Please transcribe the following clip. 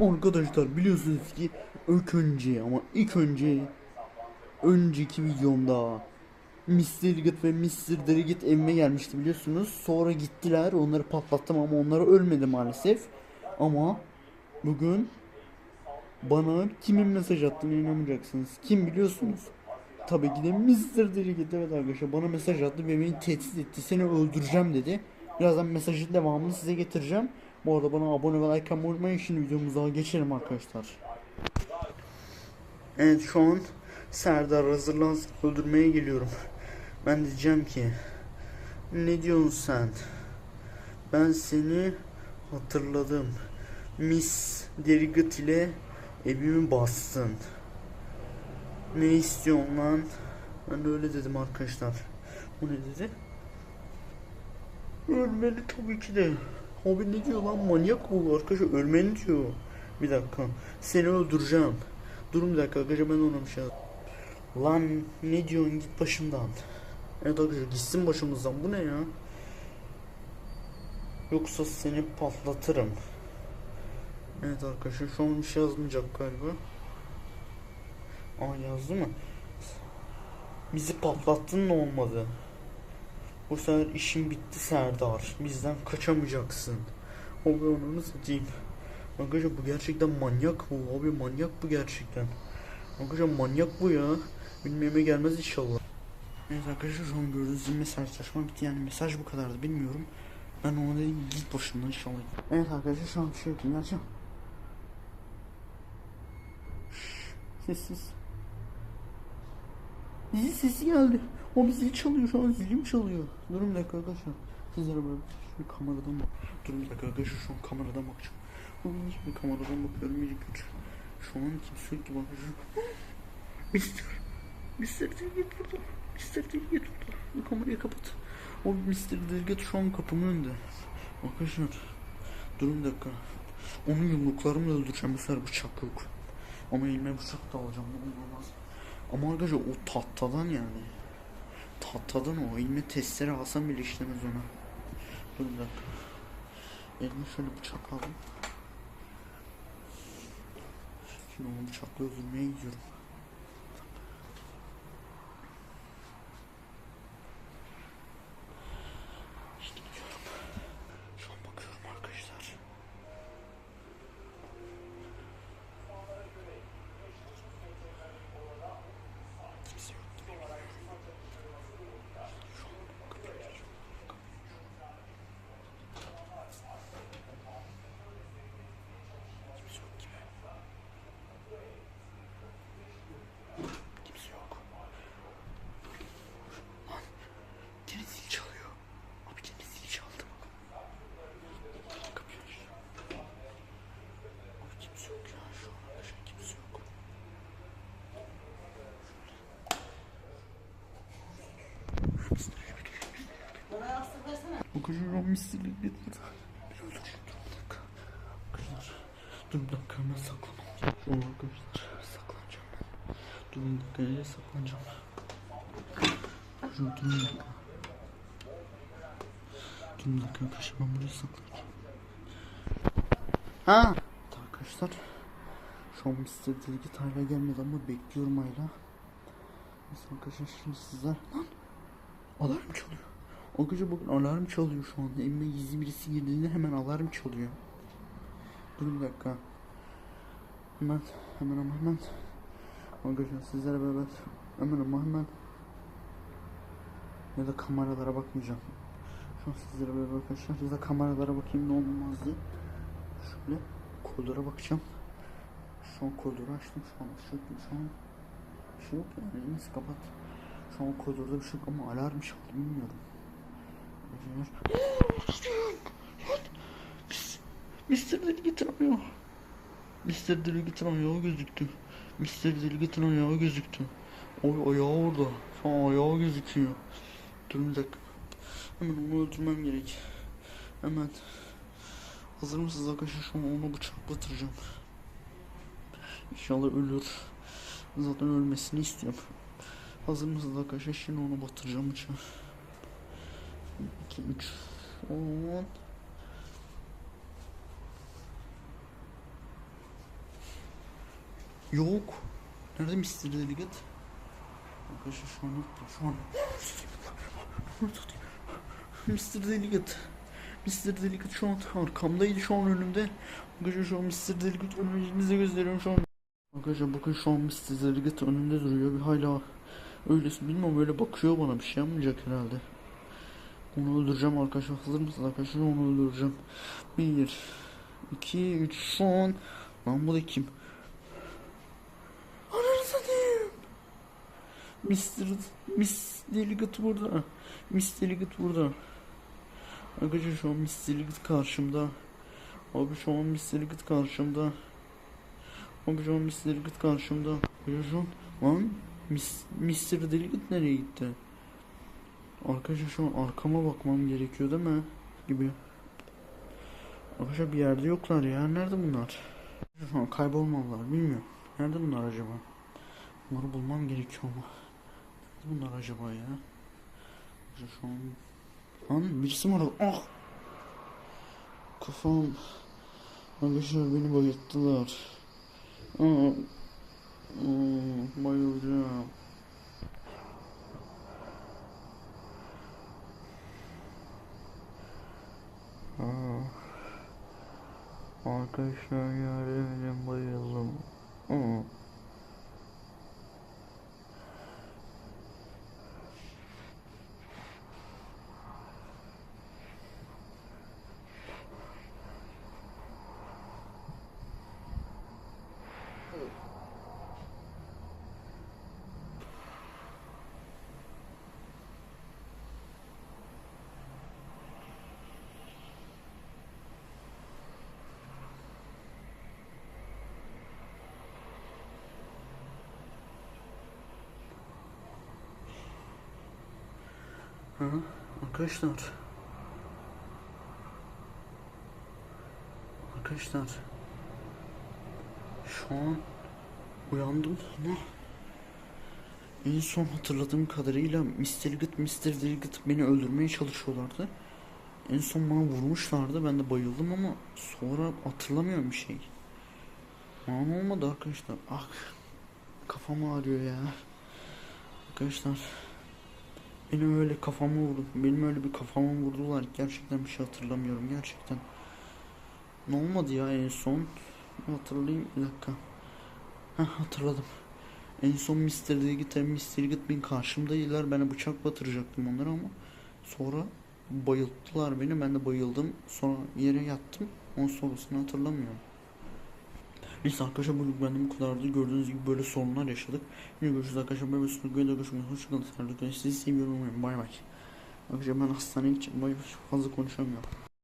Arkadaşlar biliyorsunuz ki ilk önce ama ilk önce önceki videomda Mr. Liggett ve Mr. Derigit evime gelmişti biliyorsunuz. Sonra gittiler onları patlattım ama onlar ölmedi maalesef. Ama bugün bana kimin mesaj attığını inanmayacaksınız. Kim biliyorsunuz? Tabii ki de Mr. Derigit evet arkadaşlar bana mesaj attı ve beni tehdit etti. Seni öldüreceğim dedi. Birazdan mesajın devamını size getireceğim. Bu arada bana abone ve like atmayı unutmayın. Şimdi videomuza geçelim arkadaşlar. Evet şu an Serdar hazırlansın öldürmeye geliyorum. Ben diyeceğim ki ne diyorsun sen? Ben seni hatırladım. Miss Derigat ile evimi bastın. Ne istiyorsun lan? Ben de öyle dedim arkadaşlar. O ne dedi? Ölmeli tabii ki de. Abi ne diyor lan manyak bu arkadaşlar ölmeni diyor. Bir dakika seni öldüreceğim. Durun bir dakika arkadaşlar ben ona bir şey Lan ne diyorsun git başımdan. Evet arkadaşlar gitsin başımızdan bu ne ya? Yoksa seni patlatırım. Evet arkadaşlar şu an bir şey yazmayacak galiba. Aa yazdı mı? Bizi patlattın ne olmadı? Bu sefer işin bitti Serdar. Bizden kaçamayacaksın. Abi onu satayım. Arkadaşlar bu gerçekten manyak bu. Abi manyak bu gerçekten. Arkadaşlar manyak bu ya. Bilmeme gelmez inşallah. Evet arkadaşlar şu an gördüğünüz gibi mesajlaşma bitti. Yani mesaj bu kadardı bilmiyorum. Ben ona dedim git başımdan inşallah. Evet arkadaşlar şu an bir şey. Gerçekten. Sessiz. Zil sesi geldi. O bir zil çalıyor şu an zilim çalıyor. Durun bir dakika arkadaşlar. Sizlere böyle şu kameradan bak. Durun bir dakika arkadaşlar şu an kameradan bakacağım. Uy, bir kameradan bakıyorum iyice kötü. Şu an kimse yok gibi arkadaşlar. Mister. Mister Dilget burada. Mister Dilget burada. Bu kamerayı kapat. O Mister Dilget şu an kapımın önünde. Arkadaşlar. Durun bir dakika. Onu yumruklarımla öldüreceğim bu sefer bıçak yok. Ama elime bıçak da alacağım. Ne olmaz. Ama arkadaşlar o tahtadan yani. Tahtadan o. Elime testere alsam bile işlemez ona. Dur bir dakika. Elime şöyle bıçak aldım. Şimdi onu bıçakla öldürmeye gidiyorum. İşte gidiyorum. Şu an bakıyorum arkadaşlar. Kimse yok gibi. Şu an kapıyı açıyorum. Kimse yok gibi. Kimse yok. Lan gene zil çalıyor. Abi gene zil çaldı. Kapıyı açıyorum. Abi kimse yok ya şu an arkadaşlar kimse yok. Kadar misli. Bir dur bir dakika. Arkadaşlar dur bir dakika hemen. Şu an arkadaşlar saklanacağım ben. Dur bir dakika nereye saklanacağım. Dur dur bir dakika. Dur bir dakika arkadaşlar ben buraya saklanacağım. Ha! Arkadaşlar şu an Mr. Dilgit hala gelmedi ama bekliyorum hala. Neyse arkadaşlar şimdi sizler... Lan! Alarm çalıyor. Arkadaşlar bugün alarm çalıyor şu anda. Evime gizli birisi girdiğinde hemen alarm çalıyor. Dur bir dakika. Hemen hemen ama hemen. Arkadaşlar sizlere beraber hemen ama hemen. Ya da kameralara bakmayacağım. Şu an sizlere beraber arkadaşlar ya da kameralara bakayım ne olmaz diye. Şöyle koridora bakacağım. Şu an koridoru açtım şu an. Şu, şu an bir şey yok yani. Neyse kapat. Şu an koridorda bir şey yok ama alarm çaldı bilmiyorum. Mr. Deligit'in ayağı. Mr. Deligit'in ayağı gözüktü. Mr. Deligit'in ayağı gözüktü. O ayağı orada. Şu an ayağı gözüküyor. Dur bir dakika. Hemen onu öldürmem gerek. Hemen. Hazır mısınız arkadaşlar? Şu an onu bıçak batıracağım. İnşallah ölür. Zaten ölmesini istiyorum. Hazır mısınız arkadaşlar? Şimdi onu batıracağım bıçağı. 2, 3, 10 Yok. Nerede Mr. Delegate? Arkadaşlar şu an şu an Mr. Delegate Mr. Delegate şu an arkamdaydı şu an önümde Arkadaşlar şu an Mr. Delegate önünüzde gösteriyorum şu an Arkadaşlar bakın şu an Mr. Delegate önümde duruyor bir hala Öylesi bilmiyorum öyle bakıyor bana bir şey yapmayacak herhalde Onu öldüreceğim arkadaşlar. Hazır mısınız arkadaşlar? Onu öldüreceğim. 1 2 3 şu an Lan bu da kim? Ananı satayım. Mr. Miss Delegate burada. Miss Delegate burada. Arkadaşlar şu an Miss Delegate karşımda. Abi şu an Miss Delegate karşımda. Abi şu an Miss Delegate karşımda. Arkadaşlar şu an Lan Miss, Mr. Delegate nereye gitti? Arkadaşlar şu an arkama bakmam gerekiyor değil mi? Gibi Arkadaşlar bir yerde yoklar ya nerede bunlar? Şu an kaybolmalılar bilmiyorum Nerede bunlar acaba? Bunları bulmam gerekiyor ama Nerede bunlar acaba ya? Şu an Lan birisi mi aradı? Ah! Kafam Arkadaşlar beni bayılttılar Aa, aa, bayılacağım Arkadaşlar yardım edin bayıldım Aa. Arkadaşlar. Arkadaşlar. Şu an uyandım ama en son hatırladığım kadarıyla Mr. Delegate, Mr. Delegate beni öldürmeye çalışıyorlardı. En son bana vurmuşlardı. Ben de bayıldım ama sonra hatırlamıyorum bir şey. Aman olmadı arkadaşlar. Ah kafam ağrıyor ya. Arkadaşlar benim öyle kafama vurdu. Benim öyle bir kafama vurdular. Gerçekten bir şey hatırlamıyorum. Gerçekten. Ne olmadı ya en son? Hatırlayayım bir dakika. Heh, hatırladım. En son Mr. Delegate, Mr. Delegate benim karşımdaydılar. Ben bıçak batıracaktım onlara ama sonra bayılttılar beni. Ben de bayıldım. Sonra yere yattım. Ondan sonrasını hatırlamıyorum. Neyse arkadaşlar bugün bu kadardı. Gördüğünüz gibi böyle sorunlar yaşadık. Yine görüşürüz arkadaşlar. Ben Mesut Göy'de görüşmek üzere. Hoşçakalın. Sizi seviyorum. Bay bay. Arkadaşlar ben hastaneye gideceğim. Bay. Fazla konuşamıyorum.